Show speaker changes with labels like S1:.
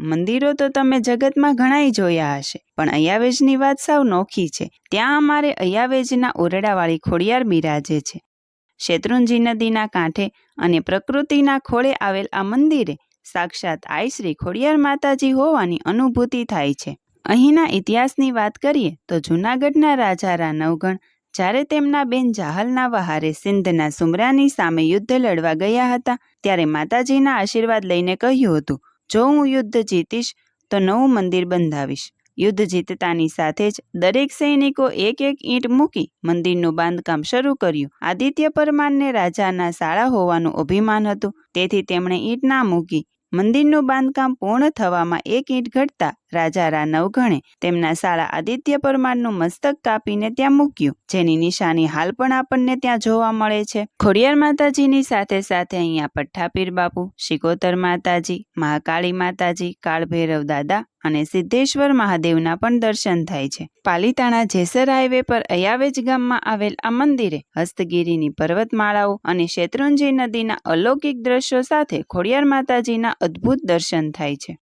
S1: મંદિરો તો તમે જગતમાં ઘણાય જોયા હશે, પણ અયાવેજની વાત સાવ નોખી છે. ત્યાં અમારે અયાવેજના ઓરડાવાળી ખોડિયાર બિરાજે છે. શેત્રુંજી નદીના કાંઠે અને પ્રકૃતિના ખોળે આવેલ આ મંદિરે સાક્ષાત આઈ શ્રી ખોડિયાર માતાજી હોવાની અનુભૂતિ થાય છે. અહીંના ઇતિહાસની વાત કરીએ તો જૂનાગઢના રાજા રાનવગણ જ્યારે તેમના બેન જાહલના વહારે સિંધના સુમરાની સામે યુદ્ધ લડવા ગયા હતા, ત્યારે માતાજીના આશીર્વાદ લઈને કહ્યું હતું જો હું યુદ્ધ જીતીશ, તો નવું મંદિર બંધાવીશ. યુદ્ધ જીતતાની સાથે જ દરેક સૈનિકો એક એક ઈંટ મૂકી મંદિરનું બાંધકામ શરૂ કર્યું. આદિત્ય પરમારને રાજાના શાળા હોવાનું અભિમાન હતું. તેથી તેમણે ઈંટ ના મૂકી. મંદિરનું બાંધકામ પૂર્ણ થવામાં એક ઈંટ ઘટતા રાજા રાનવગણે તેમના શાળા આદિત્ય પરમારનું મસ્તક કાપીને ત્યાં મૂક્યું, જેની નિશાની હાલ પણ આપણને ત્યાં જોવા મળે છે. ખોડિયાર માતાજીની સાથે સાથે અહીંયા પઠ્ઠાપીર બાપુ, શિકોતર માતાજી, મહાકાળી માતાજી, કાળભૈરવ દાદા અને સિદ્ધેશ્વર મહાદેવના પણ દર્શન થાય છે. પાલીતાણા જેસર હાઈવે પર અયાવેજ ગામમાં આવેલ આ મંદિરે હસ્તગીરીની પર્વતમાળાઓ અને શેત્રુંજી નદીના અલૌકિક દ્રશ્યો સાથે ખોડિયાર માતાજીના અદ્ભુત દર્શન થાય છે.